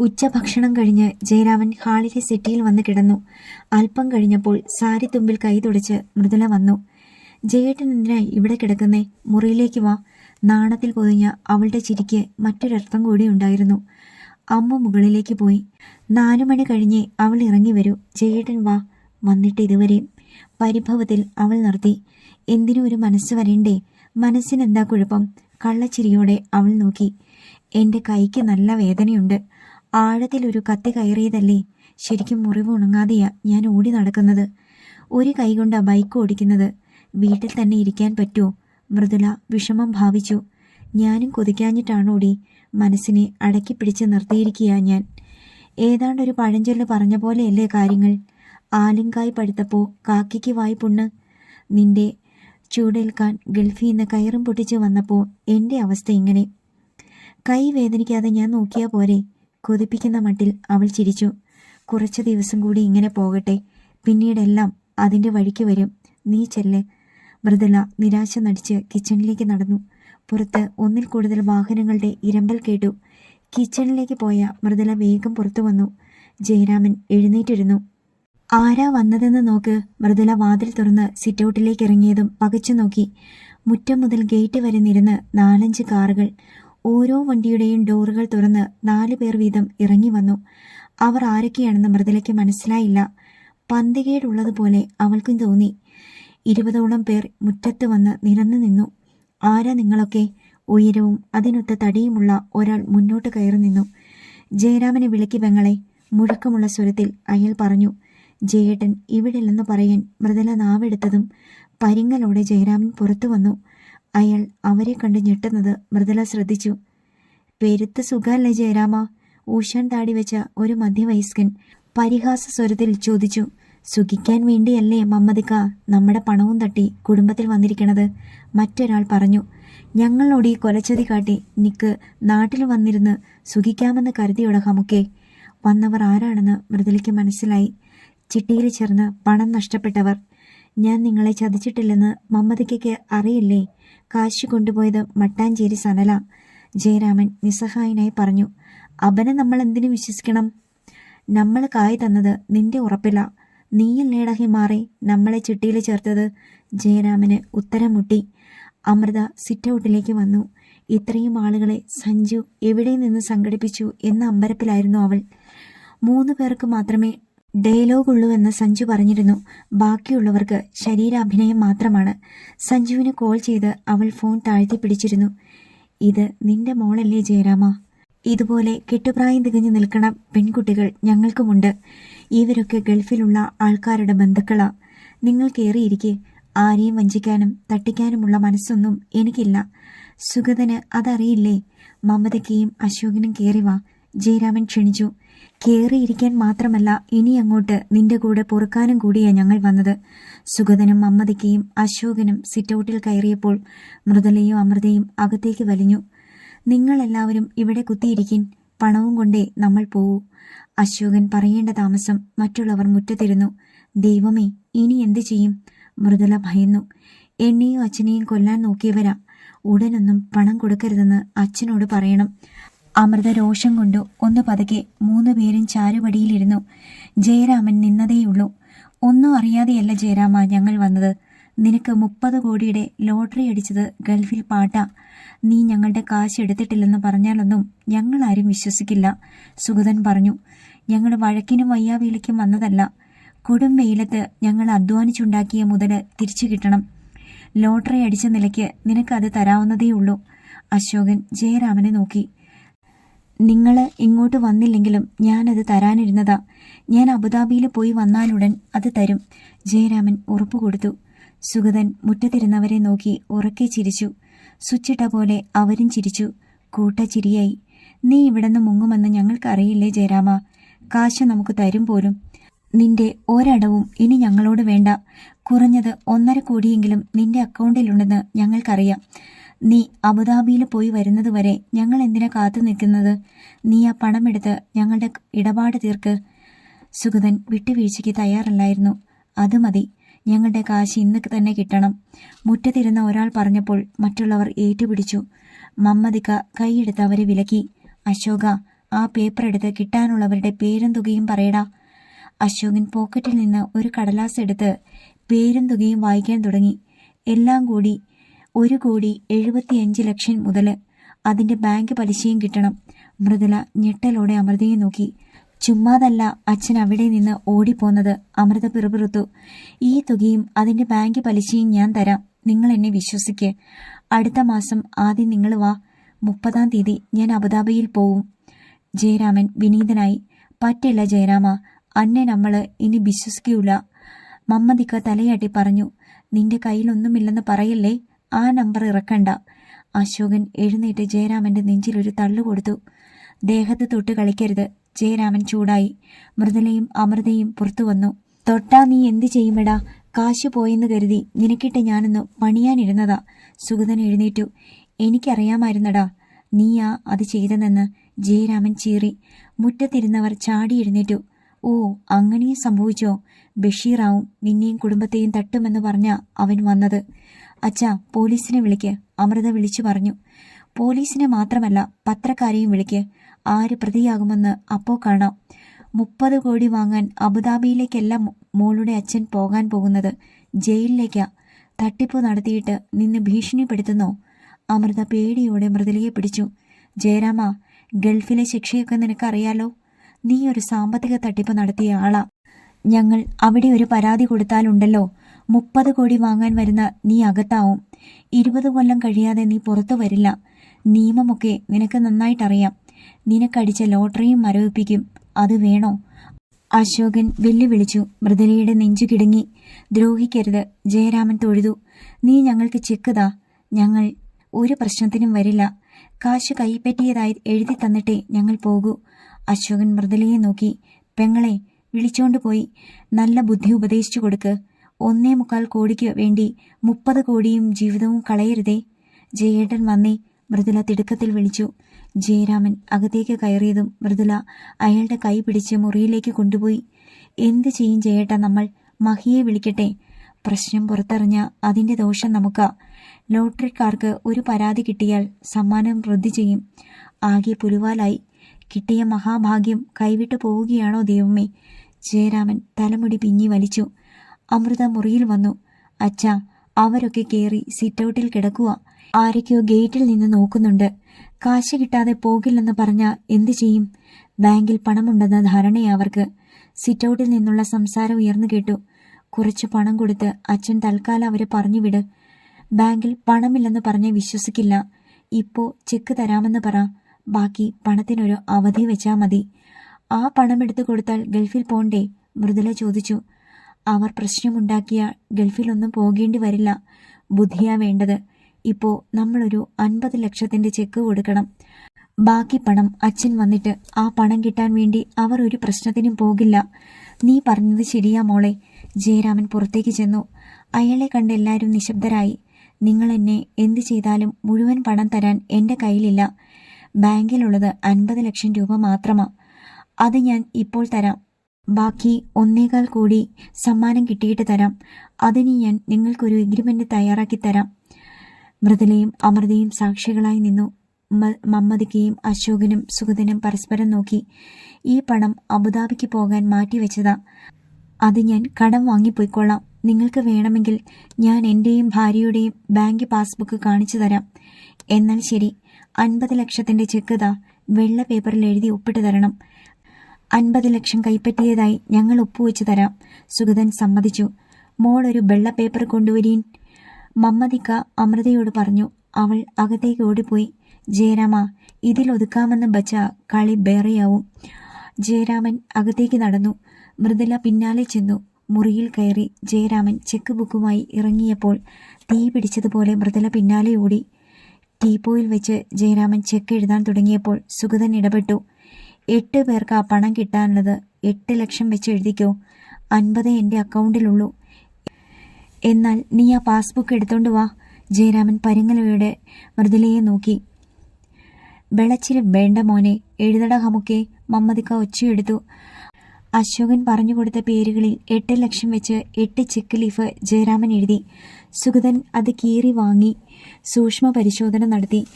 S1: ഉച്ചഭക്ഷണം കഴിഞ്ഞ് ജയരാമൻ ഹാളിലെ സെറ്റിയിൽ വന്ന് കിടന്നു. അല്പം കഴിഞ്ഞപ്പോൾ സാരി തുമ്പിൽ കൈ തുടച്ച് മൃദുല വന്നു. ജയേട്ടൻ എന്തിനാ ഇവിടെ കിടക്കുന്നേ? മുറിയിലേക്ക് വാ. നാണത്തിൽ പൊതിഞ്ഞ അവളുടെ ചിരിക്ക് മറ്റൊരർത്ഥം കൂടി ഉണ്ടായിരുന്നു. അമ്മ മുകളിലേക്ക് പോയി. നാലുമണി കഴിഞ്ഞേ അവൾ ഇറങ്ങി വരൂ. ജയേട്ടൻ വാ. വന്നിട്ട് ഇതുവരെ പരിഭവത്തിൽ അവൾ നിർത്തി. എന്തിനും ഒരു മനസ്സ് വരണ്ടേ? മനസ്സിനെന്താ കുഴപ്പം? കള്ളച്ചിരിയോടെ അവൾ നോക്കി. എന്റെ കൈക്ക് നല്ല വേദനയുണ്ട്. ആഴത്തിൽ ഒരു കത്തി കയറിയതല്ലേ? ശരിക്കും മുറിവ് ഉണങ്ങാതെയാ ഞാൻ ഓടി നടക്കുന്നത്. ഒരു കൈ കൊണ്ടാ ബൈക്ക് ഓടിക്കുന്നത്. വീട്ടിൽ തന്നെ ഇരിക്കാൻ പറ്റുമോ മൃദുല വിഷമം ഭാവിച്ചു. ഞാനും കൊതിക്കാഞ്ഞിട്ടാണ് ഓടി മനസ്സിനെ അടക്കി പിടിച്ച് നിർത്തിയിരിക്കുക ഞാൻ. ഏതാണ്ടൊരു പഴഞ്ചൊല്ല് പറഞ്ഞ പോലെയല്ലേ കാര്യങ്ങൾ? ആലിങ്കായ് പഴുത്തപ്പോ കാക്കിക്ക് വായ്പുണ്ണ് നിന്റെ ചൂടേൽക്കാൻ ഗൾഫിൽ നിന്ന് കയറും പൊട്ടിച്ച് വന്നപ്പോൾ എന്റെ അവസ്ഥ ഇങ്ങനെ. കൈ വേദനിക്കാതെ ഞാൻ നോക്കിയാ പോരെ. കൊതിപ്പിക്കുന്ന മട്ടിൽ അവൾ ചിരിച്ചു. കുറച്ച് ദിവസം കൂടി ഇങ്ങനെ പോകട്ടെ. പിന്നീടെല്ലാം അതിന്റെ വഴിക്ക് വരും. നീ ചെല്ല്. മൃദുല നിരാശ നടിച്ച് കിച്ചണിലേക്ക് നടന്നു. പുറത്ത് ഒന്നിൽ കൂടുതൽ വാഹനങ്ങളുടെ ഇരമ്പൽ കേട്ടു. കിച്ചണിലേക്ക് പോയ മൃദുല വേഗം പുറത്തു വന്നു. ജയരാമൻ എഴുന്നേറ്റിരുന്നു. ആരാ വന്നതെന്ന് നോക്ക്. മൃദുല വാതിൽ തുറന്ന് സിറ്റൗട്ടിലേക്ക് ഇറങ്ങിയതും പകച്ചു നോക്കി. മുറ്റം മുതൽ ഗേറ്റ് വരെ നിരന്ന് നാലഞ്ച് കാറുകൾ. ഓരോ വണ്ടിയുടെയും ഡോറുകൾ തുറന്ന് നാലു പേർ വീതം ഇറങ്ങി വന്നു. അവർ ആരൊക്കെയാണെന്ന് മൃദുലയ്ക്ക് മനസ്സിലായില്ല. പന്തികേടുള്ളതുപോലെ അവൾക്കും തോന്നി. ഇരുപതോളം പേർ മുറ്റത്ത് വന്ന് നിരന്നു നിന്നു. ആരാ നിങ്ങളൊക്കെ? ഉയരവും അതിനൊത്ത തടിയുമുള്ള ഒരാൾ മുന്നോട്ട് കയറി നിന്നു. ജയരാമനെ വിളക്കി പെങ്ങളെ. മുഴക്കമുള്ള സ്വരത്തിൽ അയാൾ പറഞ്ഞു ജയേട്ടൻ ഇവിടില്ലെന്ന് പറയാൻ മൃദുല നാവെടുത്തതും പരിങ്ങലോടെ ജയരാമൻ പുറത്തു വന്നു. അയാൾ അവരെ കണ്ട് ഞെട്ടുന്നത് മൃദുല ശ്രദ്ധിച്ചു. പെരുത്ത സുഖമല്ലേ ജയരാമ? ഊഷാൻ താടി വെച്ച ഒരു മധ്യവയസ്കൻ പരിഹാസ സ്വരത്തിൽ ചോദിച്ചു. സുഖിക്കാൻ വേണ്ടിയല്ലേ മമ്മദിക്ക നമ്മുടെ പണവും തട്ടി കുടുംബത്തിൽ വന്നിരിക്കണത് മറ്റൊരാൾ പറഞ്ഞു. ഞങ്ങളോട് ഈ കൊലച്ചതി കാട്ടി നിക്ക് നാട്ടിൽ വന്നിരുന്ന് സുഖിക്കാമെന്ന് കരുതിയുടക്കാമൊക്കെ വന്നവർ ആരാണെന്ന് മൃദുലയ്ക്ക് മനസ്സിലായി. ചിട്ടിയിൽ ചേർന്ന് പണം നഷ്ടപ്പെട്ടവർ. ഞാൻ നിങ്ങളെ ചതിച്ചിട്ടില്ലെന്ന് മമ്മദിക്കയ്ക്ക് അറിയില്ലേ? കാശ് കൊണ്ടുപോയത് മട്ടാഞ്ചേരി സനല. ജയരാമൻ നിസ്സഹായനായി പറഞ്ഞു അവനെ നമ്മൾ എന്തിനു വിശ്വസിക്കണം? നമ്മൾ കായ് തന്നത് നിന്റെ ഉറപ്പില്ല നീയല്ലേട മാറി നമ്മളെ ചിട്ടിയിൽ ചേർത്തത്. ജയരാമന് ഉത്തരം മുട്ടി. അമൃത സിറ്റൗട്ടിലേക്ക് വന്നു. ഇത്രയും ആളുകളെ സഞ്ജു എവിടെ നിന്ന് സംഘടിപ്പിച്ചു എന്ന അമ്പരപ്പിലായിരുന്നു അവൾ. മൂന്ന് പേർക്ക് മാത്രമേ ഡയലോഗ് ഉള്ളൂവെന്ന് സഞ്ജു പറഞ്ഞിരുന്നു. ബാക്കിയുള്ളവർക്ക് ശരീരാഭിനയം മാത്രമാണ്. സഞ്ജുവിന് കോൾ ചെയ്ത് അവൾ ഫോൺ താഴ്ത്തി പിടിച്ചിരുന്നു. ഇത് നിന്റെ മോളല്ലേ ജയരാമ? ഇതുപോലെ കെട്ടുപ്രായം തികഞ്ഞു നിൽക്കണ പെൺകുട്ടികൾ ഞങ്ങൾക്കുമുണ്ട്. ഇവരൊക്കെ ഗൾഫിലുള്ള ആൾക്കാരുടെ ബന്ധുക്കളാ. നിങ്ങൾ കയറിയിരിക്കെ ആരെയും വഞ്ചിക്കാനും തട്ടിക്കാനുമുള്ള മനസ്സൊന്നും എനിക്കില്ല. സുഗതന് അതറിയില്ലേ? മമതയ്ക്കയും അശോകനും കയറി വാ. ജയരാമൻ ക്ഷണിച്ചു. കയറിയിരിക്കാൻ മാത്രമല്ല ഇനി അങ്ങോട്ട് നിന്റെ കൂടെ പൊറുക്കാനും കൂടിയാ ഞങ്ങൾ വന്നത്. സുഗതനും മമ്മതിക്കയും അശോകനും സിറ്റൗട്ടിൽ കയറിയപ്പോൾ മൃദലയും അമൃതയും അകത്തേക്ക് വലിഞ്ഞു. നിങ്ങളെല്ലാവരും ഇവിടെ കുത്തിയിരിക്കിൻ പണവും കൊണ്ടേ നമ്മൾ പോവൂ. അശോകൻ പറയേണ്ട താമസം മറ്റുള്ളവർ മുറ്റത്തിരുന്നു. ദൈവമേ ഇനി എന്തു ചെയ്യും? മൃദുല ഭയന്നു. എന്നെയും അച്ഛനെയും കൊല്ലാൻ നോക്കിയവരാ. ഉടനൊന്നും പണം കൊടുക്കരുതെന്ന് അച്ഛനോട് പറയണം. അമൃത രോഷം കൊണ്ടു ഒന്ന് പതുക്കെ മൂന്ന് പേരും ചാരുപടിയിലിരുന്നു. ജയരാമൻ നിന്നതേയുള്ളൂ. ഒന്നും അറിയാതെയല്ല ജയരാമ ഞങ്ങൾ വന്നത്. നിനക്ക് മുപ്പത് കോടിയുടെ ലോട്ടറി അടിച്ചത് ഗൾഫിൽ പാട്ട. നീ ഞങ്ങളുടെ കാശ് എടുത്തിട്ടില്ലെന്ന് പറഞ്ഞാലൊന്നും ഞങ്ങൾ ഞങ്ങളാരും വിശ്വസിക്കില്ല സുഗതൻ പറഞ്ഞു. ഞങ്ങൾ വഴക്കിനും വയ്യാവേലിക്കും വന്നതല്ല. കൊടും വെയിലത്ത് ഞങ്ങൾ അധ്വാനിച്ചുണ്ടാക്കിയ മുതൽ തിരിച്ചു കിട്ടണം. ലോട്ടറി അടിച്ച നിലയ്ക്ക് നിനക്കത് തരാവുന്നതേയുള്ളൂ. അശോകൻ ജയരാമനെ നോക്കി. നിങ്ങൾ ഇങ്ങോട്ട് വന്നില്ലെങ്കിലും ഞാനത് തരാനിരുന്നതാ. ഞാൻ അബുദാബിയിൽ പോയി വന്നാലുടൻ അത് തരും. ജയരാമൻ ഉറപ്പു കൊടുത്തു. സുഗതൻ മുറ്റത്തിരുന്നവരെ നോക്കി ഉറക്കെ ചിരിച്ചു. സ്വിച്ചിട്ട പോലെ അവരും ചിരിച്ചു. കൂട്ട ചിരിയായി. നീ ഇവിടുന്ന് മുങ്ങുമെന്ന് ഞങ്ങൾക്കറിയില്ലേ ജയരാമ? കാശ് നമുക്ക് തരും പോലും. നിന്റെ ഒരടവും ഇനി ഞങ്ങളോട് വേണ്ട. കുറഞ്ഞത് ഒന്നര കോടിയെങ്കിലും നിന്റെ അക്കൗണ്ടിലുണ്ടെന്ന് ഞങ്ങൾക്കറിയാം. നീ അബുദാബിയിൽ പോയി വരുന്നത് വരെ ഞങ്ങൾ എന്തിനാ കാത്തു നിൽക്കുന്നത്? നീ ആ പണമെടുത്ത് ഞങ്ങളുടെ ഇടപാട് തീർക്ക്. സുഗതൻ വിട്ടുവീഴ്ചയ്ക്ക് തയ്യാറല്ലായിരുന്നു. അത് മതി. ഞങ്ങളുടെ കാശ് ഇന്ന് തന്നെ കിട്ടണം. മുറ്റത്തിരുന്ന ഒരാൾ പറഞ്ഞപ്പോൾ മറ്റുള്ളവർ ഏറ്റുപിടിച്ചു. മമ്മദിക്ക കൈയെടുത്ത് അവരെ വിലക്കി. അശോക ആ പേപ്പർ എടുത്ത് കിട്ടാനുള്ളവരുടെ പേരും തുകയും പറയടാ. അശോകൻ പോക്കറ്റിൽ നിന്ന് ഒരു കടലാസ് എടുത്ത് പേരും തുകയും വായിക്കാൻ തുടങ്ങി. എല്ലാം കൂടി ഒരു കോടി എഴുപത്തിയഞ്ച് ലക്ഷം മുതൽ അതിന്റെ ബാങ്ക് പലിശയും കിട്ടണം. മൃദുല ഞെട്ടലോടെ അമൃതയെ നോക്കി. ചുമ്മാതല്ല അച്ഛൻ അവിടെ നിന്ന് ഓടിപ്പോന്നത്. അമൃത പിറുപിറുത്തു. ഈ തുകയും അതിന്റെ ബാങ്ക് പലിശയും ഞാൻ തരാം. നിങ്ങൾ എന്നെ വിശ്വസിക്ക്. അടുത്ത മാസം ആദ്യം നിങ്ങൾ വാ. മുപ്പതാം തീയതി ഞാൻ അബുദാബിയിൽ പോവും. ജയരാമൻ വിനീതനായി. പറ്റില്ല ജയരാമ. അന്നെ നമ്മൾ ഇനി വിശ്വസിക്കൂല. മമ്മദിക്ക തലയാട്ടി പറഞ്ഞു. നിന്റെ കയ്യിലൊന്നുമില്ലെന്ന് പറയല്ലേ? ആ നമ്പർ ഇറക്കണ്ട. അശോകൻ എഴുന്നേറ്റ് ജയരാമന്റെ നെഞ്ചിലൊരു തള്ളു കൊടുത്തു. ദേഹത്ത് തൊട്ട് കളിക്കരുത്. ജയരാമൻ ചൂടായി. മൃദുലയും അമൃതയും പുറത്തു വന്നു. തൊട്ടാ നീ എന്തു ചെയ്യുമെടാ? കാശ് പോയെന്ന് കരുതി നിനക്കിട്ട് ഞാനൊന്ന് പണിയാനിരുന്നതാ. സുഗതൻ എഴുന്നേറ്റു. എനിക്കറിയാമായിരുന്നടാ. നീയാ അത് ചെയ്തതെന്ന് ജയരാമൻ ചീറി. മുറ്റത്തിരുന്നവർ ചാടി എഴുന്നേറ്റു. ഓ അങ്ങനെയും സംഭവിച്ചോ? ബഷീറാവും നിന്നെയും കുടുംബത്തെയും തട്ടുമെന്ന് പറഞ്ഞ അവൻ വന്നത്. അച്ഛാ പോലീസിനെ വിളിക്ക്. അമൃത വിളിച്ചു പറഞ്ഞു. പോലീസിനെ മാത്രമല്ല പത്രക്കാരെയും വിളിക്ക്. ആര് പ്രതിയാകുമെന്ന് അപ്പോ കാണാം. മുപ്പത് കോടി വാങ്ങാൻ അബുദാബിയിലേക്കല്ല മോളുടെ അച്ഛൻ പോകാൻ പോകുന്നത് ജയിലിലേക്കാ. തട്ടിപ്പ് നടത്തിയിട്ട് നിന്നെ ഭീഷണിപ്പെടുത്തുന്നോ? അമൃത പേടിയോടെ മൃദുലയെ പിടിച്ചു. ജയരാമ ഗൾഫിലെ ശിക്ഷയൊക്കെ നിനക്കറിയാലോ? നീ ഒരു സാമ്പത്തിക തട്ടിപ്പ് നടത്തിയ ആളാ. ഞങ്ങൾ അവിടെ ഒരു പരാതി കൊടുത്താലുണ്ടല്ലോ. മുപ്പത് കോടി വാങ്ങാൻ വരുന്ന നീ അകത്താവും. ഇരുപത് കൊല്ലം കഴിയാതെ നീ പുറത്തു വരില്ല. നിയമമൊക്കെ നിനക്ക് നന്നായിട്ടറിയാം. നിനക്കടിച്ച ലോട്ടറിയും മരവിപ്പിക്കും. അത് വേണോ? അശോകൻ വെല്ലുവിളിച്ചു. മൃദുലയുടെ നെഞ്ചു കിടുങ്ങി. ദ്രോഹിക്കരുത്. ജയരാമൻ തൊഴുതു. നീ ഞങ്ങൾക്ക് ചെക്കുതാ ഞങ്ങൾ ഒരു പ്രശ്നത്തിനും വരില്ല. കാശ് കൈപ്പറ്റിയതായി എഴുതി തന്നിട്ടേ ഞങ്ങൾ പോകൂ. അശോകൻ മൃദുലയെ നോക്കി. പെങ്ങളെ വിളിച്ചോണ്ട് പോയി. നല്ല ബുദ്ധി ഉപദേശിച്ചു കൊടുക്ക്. ഒന്നേ മുക്കാൽ കോടിക്ക് വേണ്ടി മുപ്പത് കോടിയും ജീവിതവും കളയരുതേ. ജയേട്ടൻ വന്നേ മൃദുല തിടുക്കത്തിൽ വിളിച്ചു. ജയരാമൻ അകത്തേക്ക് കയറിയതും മൃദുല അയാളുടെ കൈ പിടിച്ച് മുറിയിലേക്ക് കൊണ്ടുപോയി. എന്ത് ചെയ്യും ജയേട്ട നമ്മൾ? മഹിയെ വിളിക്കട്ടെ. പ്രശ്നം പുറത്തറിഞ്ഞ അതിന്റെ ദോഷം നമുക്ക്. ലോട്ടറിക്കാർക്ക് ഒരു പരാതി കിട്ടിയാൽ സമ്മാനം റദ്ദു ചെയ്യും. ആകെ പുലുവാലായി. കിട്ടിയ മഹാഭാഗ്യം കൈവിട്ടു പോവുകയാണോ ദൈവമേ? ജയരാമൻ തലമുടി പിഞ്ഞി വലിച്ചു. അമൃത മുറിയിൽ വന്നു. അച്ഛ അവരൊക്കെ കയറി സിറ്റൗട്ടിൽ കിടക്കുക ആരൊക്കെയോ ഗേറ്റിൽ നിന്ന് നോക്കുന്നുണ്ട്. കാശ് കിട്ടാതെ പോകില്ലെന്ന് പറഞ്ഞ എന്തു ചെയ്യും? ബാങ്കിൽ പണമുണ്ടെന്ന ധാരണയാ അവർക്ക്. സിറ്റൗട്ടിൽ നിന്നുള്ള സംസാരം ഉയർന്നു കേട്ടു. കുറച്ച് പണം കൊടുത്ത് അച്ഛൻ തൽക്കാലം അവരെ പറഞ്ഞുവിട്. ബാങ്കിൽ പണമില്ലെന്ന് പറഞ്ഞ് വിശ്വസിക്കില്ല. ഇപ്പോ ചെക്ക് തരാമെന്ന് പറ. ബാക്കി പണത്തിനൊരു അവധി വെച്ചാ മതി. ആ പണം എടുത്തു കൊടുത്താൽ ഗൾഫിൽ പോണ്ടേ? മൃദുല ചോദിച്ചു. അവർ പ്രശ്നമുണ്ടാക്കിയ ഗൾഫിലൊന്നും പോകേണ്ടി വരില്ല. ബുദ്ധിയാ വേണ്ടത്. ഇപ്പോ നമ്മളൊരു അൻപത് ലക്ഷത്തിന്റെ ചെക്ക് കൊടുക്കണം. ബാക്കി പണം അച്ഛൻ വന്നിട്ട് ആ പണം കിട്ടാൻ വേണ്ടി അവർ ഒരു പ്രശ്നത്തിനും പോകില്ല. നീ പറഞ്ഞത് ശരിയാ മോളെ. ജയരാമൻ പുറത്തേക്ക് ചെന്നു. അയാളെ കണ്ട് എല്ലാവരും നിശബ്ദരായി. നിങ്ങൾ എന്നെ എന്ത് ചെയ്താലും മുഴുവൻ പണം തരാൻ എന്റെ കയ്യിലില്ല. ബാങ്കിലുള്ളത് അൻപത് ലക്ഷം രൂപ മാത്രമാ. അത് ഞാൻ ഇപ്പോൾ തരാം. ബാക്കി ഒന്നേകാൽ കൂടി സമ്മാനം കിട്ടിയിട്ട് തരാം. അതിന് ഞാൻ നിങ്ങൾക്കൊരു എഗ്രിമെന്റ് തയ്യാറാക്കി തരാം. മൃദുലയും അമൃതയും സാക്ഷികളായി നിന്നു. മമ്മദിക്കയും അശോകനും സുഗതനും പരസ്പരം നോക്കി. ഈ പണം അബുദാബിക്ക് പോകാൻ മാറ്റിവെച്ചതാ അത് ഞാൻ കടം വാങ്ങിപ്പോയിക്കൊള്ളാം. നിങ്ങൾക്ക് വേണമെങ്കിൽ ഞാൻ എന്റെയും ഭാര്യയുടെയും ബാങ്ക് പാസ്ബുക്ക് കാണിച്ചു തരാം. എന്നാൽ ശരി അൻപത് ലക്ഷത്തിന്റെ ചെക്ക് ദാ വെള്ള പേപ്പറിൽ എഴുതി ഒപ്പിട്ട് തരണം. അൻപത് ലക്ഷം കൈപ്പറ്റിയതായി ഞങ്ങൾ ഒപ്പുവെച്ച് തരാം. സുഗതൻ സമ്മതിച്ചു. മോൾ ഒരു വെള്ള പേപ്പർ കൊണ്ടുവരീൻ. മമ്മതിക്ക അമൃതയോട് പറഞ്ഞു അവൾ അകത്തേക്ക് ഓടിപ്പോയി. ജയരാമ ഇതിലൊതുക്കാമെന്ന് ബച്ച കളി വേറെയാവും ജയരാമൻ അകത്തേക്ക് നടന്നു. മൃദുല പിന്നാലെ ചെന്നു. മുറിയിൽ കയറി ജയരാമൻ ചെക്ക് ബുക്കുമായി ഇറങ്ങിയപ്പോൾ തീ പിടിച്ചതുപോലെ മൃദുല പിന്നാലെ ഓടി. ടീപ്പോയിൽ വെച്ച് ജയരാമൻ ചെക്ക് എഴുതാൻ തുടങ്ങിയപ്പോൾ സുഗതൻ ഇടപെട്ടു. എട്ട് പേർക്ക് ആ പണം കിട്ടാനുള്ളത് എട്ട് ലക്ഷം വെച്ച് എഴുതിക്കോ. അൻപത് എന്റെ അക്കൗണ്ടിലുള്ളൂ. എന്നാൽ നീ ആ പാസ്ബുക്ക് എടുത്തോണ്ട് വാ. ജയരാമൻ പരിങ്ങലയുടെ മൃദുലയെ നോക്കി. വെളച്ചിരി വേണ്ട മോനെ എഴുതട ഹമുക്കെ. മമ്മദിക്ക ഒച്ചയെടുത്തു. അശോകൻ പറഞ്ഞു കൊടുത്ത പേരുകളിൽ എട്ട് ലക്ഷം വെച്ച് എട്ട് ചെക്ക് ലീഫ് ജയരാമൻ എഴുതി. സുഗതൻ അത് കീറി വാങ്ങി. സൂക്ഷ്മ പരിശോധന നടത്തി.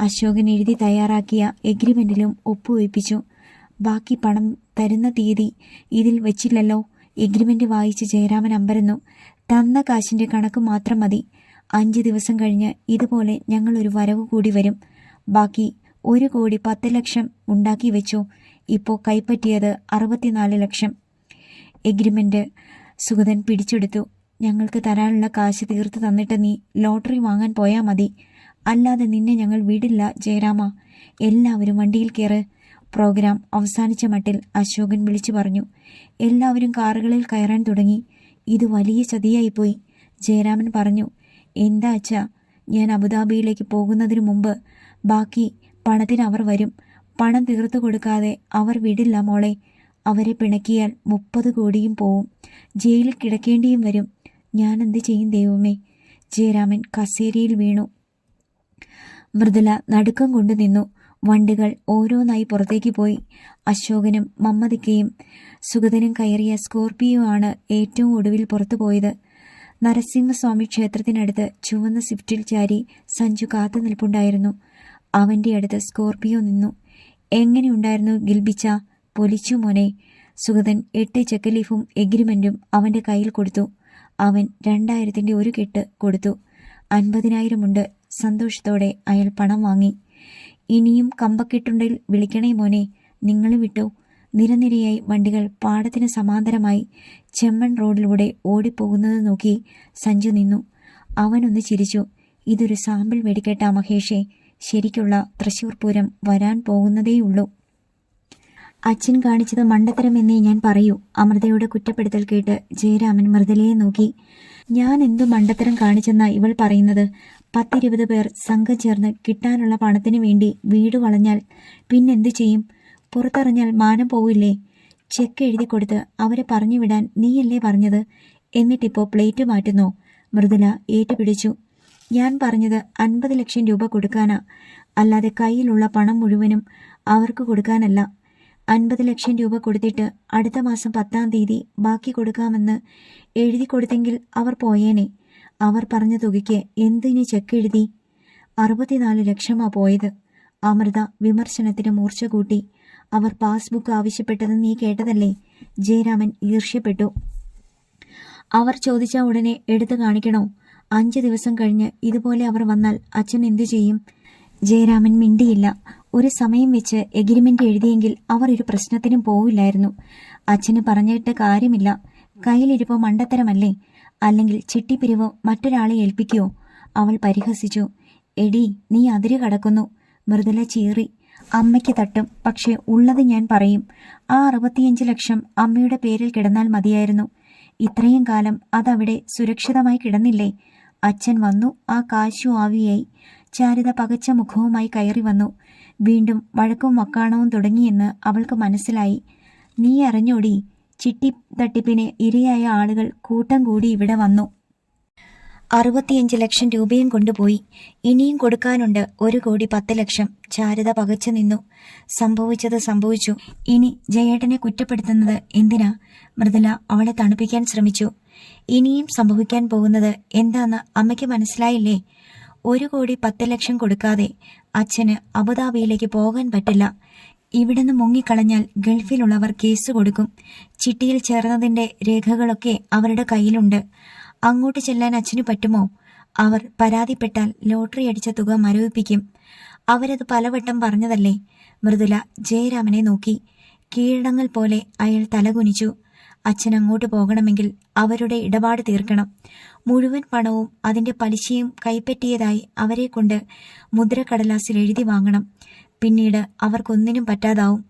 S1: അശോകൻ എഴുതി തയ്യാറാക്കിയ എഗ്രിമെന്റിലും ഒപ്പുവയ്പ്പിച്ചു ബാക്കി പണം തരുന്ന തീയതി ഇതിൽ വെച്ചില്ലല്ലോ. എഗ്രിമെന്റ് വായിച്ച് ജയരാമൻ അമ്പരന്നു. തന്ന കാശിന്റെ കണക്ക് മാത്രം മതി. അഞ്ച് ദിവസം കഴിഞ്ഞ് ഇതുപോലെ ഞങ്ങളൊരു വരവ് കൂടി വരും. ബാക്കി ഒരു കോടി പത്ത് ലക്ഷം ഉണ്ടാക്കി വെച്ചു. ഇപ്പോൾ കൈപ്പറ്റിയത് അറുപത്തിനാല് ലക്ഷം. എഗ്രിമെന്റ് സുഗതൻ പിടിച്ചെടുത്തു. ഞങ്ങൾക്ക് തരാനുള്ള കാശ് തീർത്ത് തന്നിട്ട് നീ ലോട്ടറി വാങ്ങാൻ പോയാൽ മതി. അല്ലാതെ നിന്നെ ഞങ്ങൾ വിടില്ല ജയരാമ. എല്ലാവരും വണ്ടിയിൽ കയറ് പ്രോഗ്രാം അവസാനിച്ച മട്ടിൽ അശോകൻ വിളിച്ചു പറഞ്ഞു എല്ലാവരും കാറുകളിൽ കയറാൻ തുടങ്ങി. ഇത് വലിയ ചതിയായിപ്പോയി. ജയരാമൻ പറഞ്ഞു എന്താ അച്ഛാ ഞാൻ അബുദാബിയിലേക്ക് പോകുന്നതിന് മുമ്പ് ബാക്കി പണത്തിന് അവർ വരും. പണം തീർത്തു കൊടുക്കാതെ അവർ വിടില്ല മോളെ. അവരെ പിണക്കിയാൽ മുപ്പത് കോടിയും പോവും. ജയിലിൽ കിടക്കേണ്ടിയും വരും. ഞാൻ എന്ത് ചെയ്യും ദൈവമേ? ജയരാമൻ കസേരയിൽ വീണു. മൃദുല നടുക്കം കൊണ്ടു നിന്നു. വണ്ടികൾ ഓരോന്നായി പുറത്തേക്ക് പോയി. അശോകനും മമ്മതിക്കയും സുഗതനും കയറിയ സ്കോർപിയോ ആണ് ഏറ്റവും ഒടുവിൽ പുറത്തു പോയത്. നരസിംഹസ്വാമി ക്ഷേത്രത്തിനടുത്ത് ചുവന്ന സ്വിഫ്റ്റിൽ ചാരി സഞ്ജു കാത്തു നിൽപ്പുണ്ടായിരുന്നു. അവന്റെ അടുത്ത് സ്കോർപിയോ നിന്നു. എങ്ങനെയുണ്ടായിരുന്നു ഗിൽബിച്ച? പൊലിച്ചു മോനെ. സുഗതൻ എട്ട് ചെക്ക് ലീഫും എഗ്രിമെന്റും അവന്റെ കയ്യിൽ കൊടുത്തു. അവൻ രണ്ടായിരത്തിന്റെ ഒരു കെട്ട് കൊടുത്തു. അൻപതിനായിരമുണ്ട്. സന്തോഷത്തോടെ അയാൾ പണം വാങ്ങി. ഇനിയും കമ്പക്കെട്ടുണ്ടിൽ വിളിക്കണേ മോനെ. നിങ്ങൾ വിട്ടു. നിരനിരയായി വണ്ടികൾ പാടത്തിന് സമാന്തരമായി ചെമ്മൺ റോഡിലൂടെ ഓടിപ്പോകുന്നത് നോക്കി സഞ്ജു നിന്നു. അവനൊന്ന് ചിരിച്ചു. ഇതൊരു സാമ്പിൾ വെടിക്കേട്ട മഹേഷേ. ശരിക്കുള്ള തൃശൂർ പൂരം വരാൻ പോകുന്നതേയുള്ളൂ. അച്ഛൻ കാണിച്ചത് മണ്ടത്തരമെന്നേ ഞാൻ പറയൂ. അമൃതയുടെ കുറ്റപ്പെടുത്തൽ കേട്ട് ജയരാമൻ മൃദലയെ നോക്കി. ഞാൻ എന്തു മണ്ടത്തരം കാണിച്ചെന്നാ ഇവൾ പറയുന്നത്? പത്തിരുപത് പേർ സംഘം ചേർന്ന് കിട്ടാനുള്ള പണത്തിന് വേണ്ടി വീട് വളഞ്ഞാൽ പിന്നെന്തു ചെയ്യും? പുറത്തറിഞ്ഞാൽ മാനം പോവില്ലേ? ചെക്ക് എഴുതി കൊടുത്ത് അവരെ പറഞ്ഞു വിടാൻ നീയല്ലേ പറഞ്ഞത്? എന്നിട്ടിപ്പോൾ പ്ലേറ്റ് മാറ്റുന്നു. മൃദുല ഏറ്റുപിടിച്ചു. ഞാൻ പറഞ്ഞത് അൻപത് ലക്ഷം രൂപ കൊടുക്കാനാ. അല്ലാതെ കയ്യിലുള്ള പണം മുഴുവനും അവർക്ക് കൊടുക്കാനല്ല. അൻപത് ലക്ഷം രൂപ കൊടുത്തിട്ട് അടുത്ത മാസം പത്താം തീയതി ബാക്കി കൊടുക്കാമെന്ന് എഴുതി കൊടുത്തെങ്കിൽ അവർ പോയേനെ. അവർ പറഞ്ഞ തുകയ്ക്ക് എന്തിന് ചെക്ക് എഴുതി? അറുപത്തിനാല് ലക്ഷമാ പോയത്. അമൃത വിമർശനത്തിന് മൂർച്ച കൂട്ടി. അവർ പാസ്ബുക്ക് ആവശ്യപ്പെട്ടത് നീ കേട്ടതല്ലേ? ജയരാമൻ ഈർഷ്യപ്പെട്ടു. അവർ ചോദിച്ച ഉടനെ എടുത്തു കാണിക്കണോ? അഞ്ച് ദിവസം കഴിഞ്ഞ് ഇതുപോലെ അവർ വന്നാൽ അച്ഛൻ എന്തു ചെയ്യും? ജയരാമൻ മിണ്ടിയില്ല. ഒരു സമയം വെച്ച് എഗ്രിമെന്റ് എഴുതിയെങ്കിൽ അവർ ഒരു പ്രശ്നത്തിനും പോവില്ലായിരുന്നു. അച്ഛന് പറഞ്ഞിട്ട് കാര്യമില്ല. കയ്യിലിരിപ്പോ മണ്ടത്തരമല്ലേ? അല്ലെങ്കിൽ ചിട്ടിപ്പിരിവോ മറ്റൊരാളെ ഏൽപ്പിക്കുവോ അവൾ പരിഹസിച്ചു. എടി നീ അതിര് കടക്കുന്നു. മൃദുല ചീറി അമ്മയ്ക്ക് തട്ടും. പക്ഷേ ഉള്ളത് ഞാൻ പറയും. ആ അറുപത്തിയഞ്ച് ലക്ഷം അമ്മയുടെ പേരിൽ കിടന്നാൽ മതിയായിരുന്നു. ഇത്രയും കാലം അതവിടെ സുരക്ഷിതമായി കിടന്നില്ലേ? അച്ഛൻ വന്നു ആ കാശു ആവിയായി. ചാരിത പകച്ച മുഖവുമായി കയറി വന്നു. വീണ്ടും വഴക്കും വക്കാണവും തുടങ്ങിയെന്ന് അവൾക്ക് മനസ്സിലായി. നീ അറിഞ്ഞോടി ചിട്ടി തട്ടിപ്പിന് ഇരയായ ആളുകൾ കൂട്ടം കൂടി ഇവിടെ വന്നു. അറുപത്തിയഞ്ച് ലക്ഷം രൂപയും കൊണ്ടുപോയി. ഇനിയും കൊടുക്കാനുണ്ട് ഒരു കോടി പത്ത് ലക്ഷം. ചാരുത പകച്ചു നിന്നു. സംഭവിച്ചത് സംഭവിച്ചു. ഇനി ജയേട്ടനെ കുറ്റപ്പെടുത്തുന്നത് എന്തിനാ? മൃദുല അവളെ തണുപ്പിക്കാൻ ശ്രമിച്ചു. ഇനിയും സംഭവിക്കാൻ പോകുന്നത് എന്താന്ന് അമ്മയ്ക്ക് മനസ്സിലായില്ലേ? ഒരു കോടി പത്ത് ലക്ഷം കൊടുക്കാതെ അച്ഛന് അബുദാബിയിലേക്ക് പോകാൻ പറ്റില്ല. ഇവിടുന്ന് മുങ്ങിക്കളഞ്ഞാൽ ഗൾഫിലുള്ളവർ കേസ് കൊടുക്കും. ചിട്ടിയിൽ ചേർന്നതിന്റെ രേഖകളൊക്കെ അവരുടെ കയ്യിലുണ്ട്. അങ്ങോട്ട് ചെല്ലാൻ അച്ഛന് പറ്റുമോ? അവർ പരാതിപ്പെട്ടാൽ ലോട്ടറി അടിച്ച തുക മരവിപ്പിക്കും. അവരത് പലവട്ടം പറഞ്ഞതല്ലേ? മൃദുല ജയരാമനെ നോക്കി. കീഴടങ്ങൽ പോലെ അയാൾ തലകുനിച്ചു. അച്ഛൻ അങ്ങോട്ട് പോകണമെങ്കിൽ അവരുടെ ഇടപാട് തീർക്കണം. മുഴുവൻ പണവും അതിന്റെ പലിശയും കൈപ്പറ്റിയതായി അവരെ കൊണ്ട് മുദ്രക്കടലാസിൽ എഴുതി വാങ്ങണം. പിന്നീട് അവർക്കൊന്നിനും പറ്റാതാവും.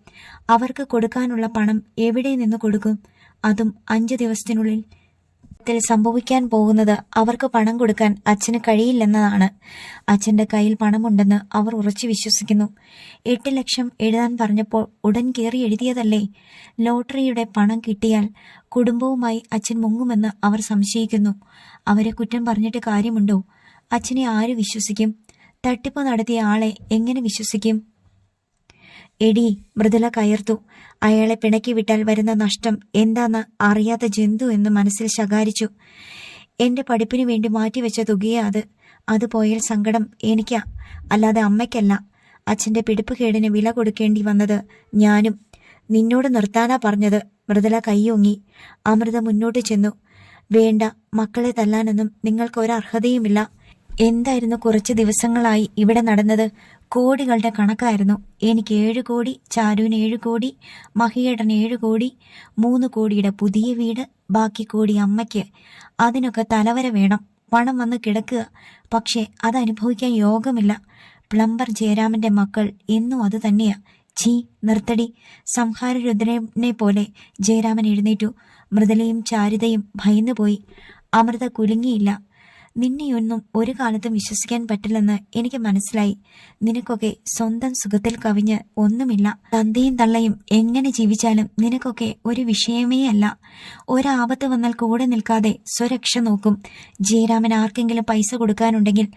S1: അവർക്ക് കൊടുക്കാനുള്ള പണം എവിടെ നിന്ന് കൊടുക്കും? അതും അഞ്ചു ദിവസത്തിനുള്ളിൽ. ത്തിൽ സംഭവിക്കാൻ പോകുന്നത് അവർക്ക് പണം കൊടുക്കാൻ അച്ഛന് കഴിയില്ലെന്നതാണ്. അച്ഛന്റെ കയ്യിൽ പണമുണ്ടെന്ന് അവർ ഉറച്ചു വിശ്വസിക്കുന്നു. എട്ട് ലക്ഷം എഴുതാൻ പറഞ്ഞപ്പോൾ ഉടൻ കയറി എഴുതിയതല്ലേ? ലോട്ടറിയുടെ പണം കിട്ടിയാൽ കുടുംബവുമായി അച്ഛൻ മുങ്ങുമെന്ന് അവർ സംശയിക്കുന്നു. അവരെ കുറ്റം പറഞ്ഞിട്ട് കാര്യമുണ്ടോ? അച്ഛനെ ആര് വിശ്വസിക്കും? തട്ടിപ്പ് നടത്തിയ ആളെ എങ്ങനെ വിശ്വസിക്കും? എടി മൃദുല കയർത്തു. അയാളെ പിണക്കി വിട്ടാൽ വരുന്ന നഷ്ടം എന്താന്ന് അറിയാത്ത ജന്തു എന്ന് മനസ്സിൽ ശകാരിച്ചു. എന്റെ പഠിപ്പിനു വേണ്ടി മാറ്റിവെച്ച തുകയാ അത്. അത് പോയാൽ സങ്കടം എനിക്കാ. അല്ലാതെ അമ്മയ്ക്കല്ല. അച്ഛന്റെ പിടിപ്പുകേടിന് വില കൊടുക്കേണ്ടി വന്നത് ഞാനും. നിന്നോട് നിർത്താനാ പറഞ്ഞത്. മൃദുല കൈയൊങ്ങി. അമൃത മുന്നോട്ട് ചെന്നു. വേണ്ട മക്കളെ തല്ലാനൊന്നും നിങ്ങൾക്ക് ഒരർഹതയുമില്ല എന്തായിരുന്നു കുറച്ച് ദിവസങ്ങളായി ഇവിടെ നടന്നത്? കോടികളുടെ കണക്കായിരുന്നു. എനിക്ക് ഏഴ് കോടി ചാരുവിന് ഏഴ് കോടി മഹിയേടന് ഏഴ് കോടി മൂന്ന് കോടിയുടെ പുതിയ വീട് ബാക്കി കോടി അമ്മയ്ക്ക്. അതിനൊക്കെ തലവര വേണം. പണം വന്ന് കിടക്കുക. പക്ഷേ അത് അനുഭവിക്കാൻ യോഗമില്ല. പ്ലംബർ ജയരാമന്റെ മക്കൾ എന്നും അത് തന്നെയാ. ചീ നിർത്തടി. സംഹാരരുദ്രനെ പോലെ ജയരാമൻ എഴുന്നേറ്റു. മൃദലയും ചാരുതയും ഭയന്നുപോയി. അമൃത കുലുങ്ങിയില്ല. നിന്നെയൊന്നും ഒരു കാലത്തും വിശ്വസിക്കാൻ പറ്റില്ലെന്ന് എനിക്ക് മനസ്സിലായി. നിനക്കൊക്കെ സ്വന്തം സുഖത്തിൽ കവിഞ്ഞ് ഒന്നുമില്ല. തന്തയും തള്ളയും എങ്ങനെ ജീവിച്ചാലും നിനക്കൊക്കെ ഒരു വിഷയമേ അല്ല. ഒരാപത്ത് വന്നാൽ കൂടെ നിൽക്കാതെ സ്വരക്ഷ നോക്കും. ജയരാമൻ ആർക്കെങ്കിലും പൈസ കൊടുക്കാനുണ്ടെങ്കിൽ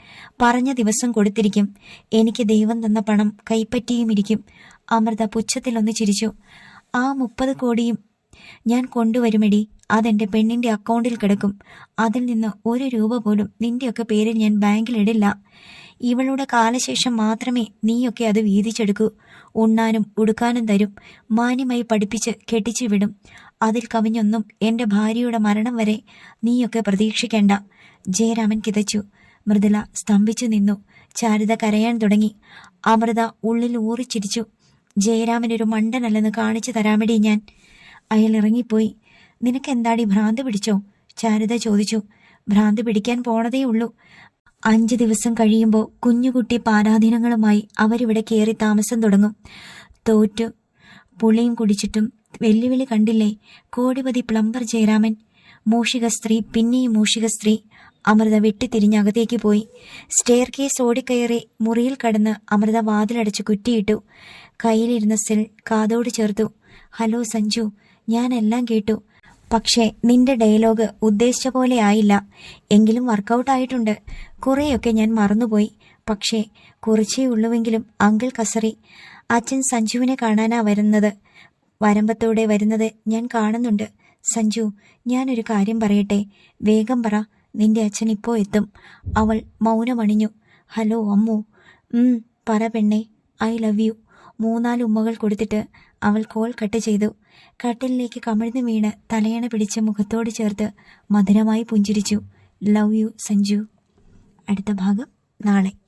S1: പറഞ്ഞ ദിവസം കൊടുത്തിരിക്കും. എനിക്ക് ദൈവം തന്ന പണം കൈപ്പറ്റിയുമിരിക്കും. അമൃത പുച്ഛത്തിലൊന്ന് ചിരിച്ചു. ആ മുപ്പത് കോടിയും ഞാൻ കൊണ്ടുവരുമെടി. അതെന്റെ പെണ്ണിന്റെ അക്കൗണ്ടിൽ കിടക്കും. അതിൽ നിന്ന് ഒരു രൂപ പോലും നിന്റെയൊക്കെ പേരിൽ ഞാൻ ബാങ്കിലിടില്ല ഇവളുടെ കാലശേഷം മാത്രമേ നീയൊക്കെ അത് വീതിച്ചെടുക്കൂ. ഉണ്ണാനും ഉടുക്കാനും തരും. മാന്യമായി പഠിപ്പിച്ച് കെട്ടിച്ചു വിടും. അതിൽ കവിഞ്ഞൊന്നും എന്റെ ഭാര്യയുടെ മരണം വരെ നീയൊക്കെ പ്രതീക്ഷിക്കേണ്ട. ജയരാമൻ കിതച്ചു. മൃദുല സ്തംഭിച്ചു നിന്നു. ചാരുത കരയാൻ തുടങ്ങി. അമൃത ഉള്ളിൽ ഊറിച്ചിരിച്ചു. ഒരു മണ്ടനല്ലെന്ന് കാണിച്ചു തരാമടി ഞാൻ. അയാൾ ഇറങ്ങിപ്പോയി. നിനക്ക് എന്താടി ഭ്രാന്ത് പിടിച്ചോ? ചാരുത ചോദിച്ചു. ഭ്രാന്ത് പിടിക്കാൻ പോണതേ ഉള്ളൂ. അഞ്ച് ദിവസം കഴിയുമ്പോൾ കുഞ്ഞുകുട്ടി പാരാധീനങ്ങളുമായി അവരിവിടെ കയറി താമസം തുടങ്ങും. തോറ്റു. പുളിയും കുടിച്ചിട്ടും വെല്ലുവിളി കണ്ടില്ലേ? കോടിപതി പ്ലംബർ ജയരാമൻ. മൂഷിക സ്ത്രീ പിന്നെയും മൂഷിക സ്ത്രീ അമൃത വെട്ടിത്തിരിഞ്ഞകത്തേക്ക് പോയി. സ്റ്റെയർ കേസ് ഓടിക്കയറി മുറിയിൽ കടന്ന് അമൃത വാതിലടച്ച് കുറ്റിയിട്ടു. കയ്യിലിരുന്ന സെൽ കാതോട് ചേർത്തു. ഹലോ സഞ്ജു. ഞാനെല്ലാം കേട്ടു. പക്ഷേ നിന്റെ ഡയലോഗ് ഉദ്ദേശിച്ച പോലെ ആയില്ല. എങ്കിലും വർക്കൗട്ട് ആയിട്ടുണ്ട്. കുറേയൊക്കെ ഞാൻ മറന്നുപോയി. പക്ഷേ കുറച്ചേ ഉള്ളുവെങ്കിലും അങ്കിൾ കസറി. അച്ഛൻ സഞ്ജുവിനെ കാണാനാ വരുന്നത്. വരമ്പത്തോടെ വരുന്നത് ഞാൻ കാണുന്നുണ്ട്. സഞ്ജു ഞാനൊരു കാര്യം പറയട്ടെ? വേഗം പറ. നിന്റെ അച്ഛൻ ഇപ്പോൾ എത്തും. അവൾ മൗനമണിഞ്ഞു. ഹലോ അമ്മു. പറ പെണ്ണേ. I love you. മൂന്നാൽ ഉമ്മകൾ കൊടുത്തിട്ട് അവൾ കോൾ കട്ട് ചെയ്തു. കട്ടിലിലേക്ക് കമിഴ്ന്നു വീണ് തലയണ പിടിച്ച് മുഖത്തോട് ചേർത്ത് മധുരമായി പുഞ്ചിരിച്ചു. Love you Sanju. അടുത്ത ഭാഗം നാളെ.